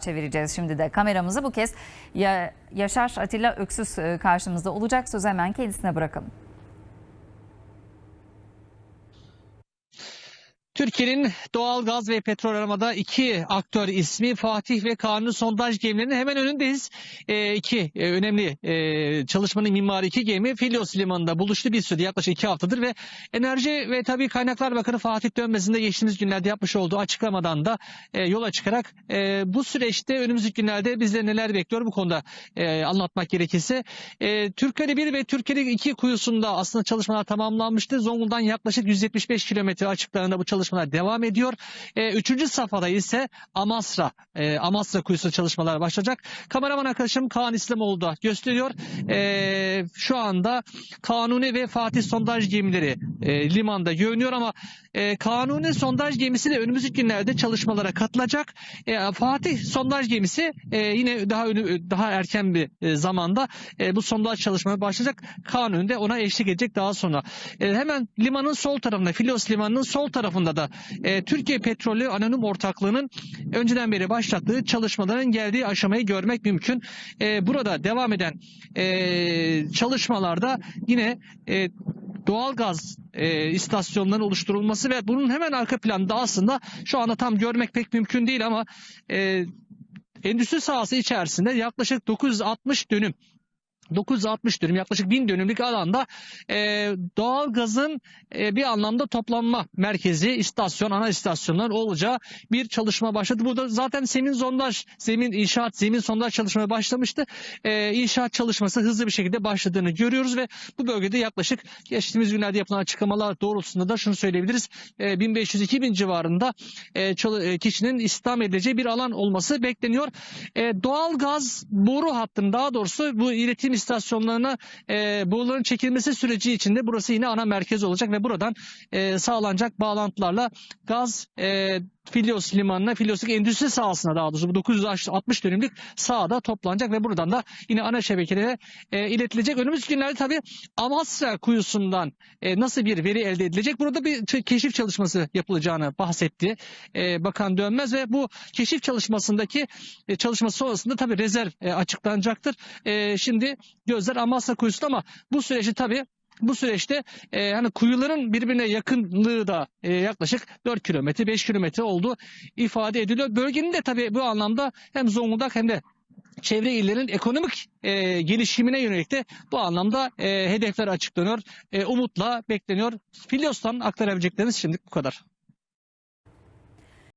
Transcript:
çevireceğiz şimdi de kameramızı bu kez ya Yaşar Atilla Öksüz e, karşımızda olacak söz hemen kendisine bırakalım. Türkiye'nin doğal gaz ve petrol aramada iki aktör ismi Fatih ve Kanuni sondaj gemilerinin hemen önündeyiz. E, iki e, önemli e, çalışmanın mimarı iki gemi Filos Limanı'nda buluştu bir süre yaklaşık iki haftadır ve Enerji ve tabii Kaynaklar Bakanı Fatih Dönmez'in de geçtiğimiz günlerde yapmış olduğu açıklamadan da e, yola çıkarak e, bu süreçte önümüzdeki günlerde bizleri neler bekliyor bu konuda e, anlatmak gerekirse. E, Türkiye'de 1 ve Türkiye'de 2 kuyusunda aslında çalışmalar tamamlanmıştı. Zonguldak'tan yaklaşık 175 kilometre açıklarında bu çalışmalar devam ediyor. E, üçüncü safhada ise Amasra, e, Amasra kuyusu çalışmalar başlayacak. Kameraman arkadaşım Kaan İslamoğlu da gösteriyor. E, şu anda Kanuni ve Fatih sondaj gemileri e, limanda görünüyor ama e, Kanuni sondaj gemisi de önümüzdeki günlerde çalışmalara katılacak. E, Fatih sondaj gemisi e, yine daha önü, daha erken bir e, zamanda e, bu sondaj çalışmaya başlayacak. Kanuni de ona eşlik edecek daha sonra. E, hemen limanın sol tarafında, Filos limanının sol tarafında da e, Türkiye Petrolü Anonim Ortaklığı'nın önceden beri başlattığı çalışmaların geldiği aşamayı görmek mümkün. E, burada devam eden e, çalışmalarda yine e, doğal gaz e, istasyonlarının oluşturulması ve bunun hemen arka planda aslında şu anda tam görmek pek mümkün değil ama e, endüstri sahası içerisinde yaklaşık 960 dönüm 960 dönüm yaklaşık 1000 dönümlük alanda e, doğal gazın e, bir anlamda toplanma merkezi, istasyon, ana istasyonlar olacağı bir çalışma başladı. Burada zaten zemin sondaj, zemin inşaat, zemin sondaj çalışmaya başlamıştı. E, inşaat çalışması hızlı bir şekilde başladığını görüyoruz ve bu bölgede yaklaşık geçtiğimiz günlerde yapılan açıklamalar doğrultusunda da şunu söyleyebiliriz. E, 1500-2000 civarında e, e, kişinin istihdam edileceği bir alan olması bekleniyor. E, doğal gaz boru hattının daha doğrusu bu iletim istasyonlarına e, boruların çekilmesi süreci içinde burası yine ana merkez olacak ve buradan e, sağlanacak bağlantılarla gaz e, Filyos limanına, Filyos'taki endüstri sahasına daha doğrusu bu 960 dönümlük sahada toplanacak ve buradan da yine ana şebekelere e, iletilecek. Önümüzdeki günlerde tabii Amasra kuyusundan e, nasıl bir veri elde edilecek? Burada bir keşif çalışması yapılacağını bahsetti e, Bakan Dönmez ve bu keşif çalışmasındaki e, çalışması sonrasında tabii rezerv e, açıklanacaktır. E, şimdi gözler Amasra kuyusunda ama bu süreci tabii bu süreçte e, hani kuyuların birbirine yakınlığı da e, yaklaşık 4 kilometre 5 kilometre olduğu ifade ediliyor. Bölgenin de tabii bu anlamda hem Zonguldak hem de çevre illerin ekonomik e, gelişimine yönelik de bu anlamda e, hedefler açıklanıyor. E, umutla bekleniyor. Filyos'tan aktarabilecekleriniz şimdi bu kadar.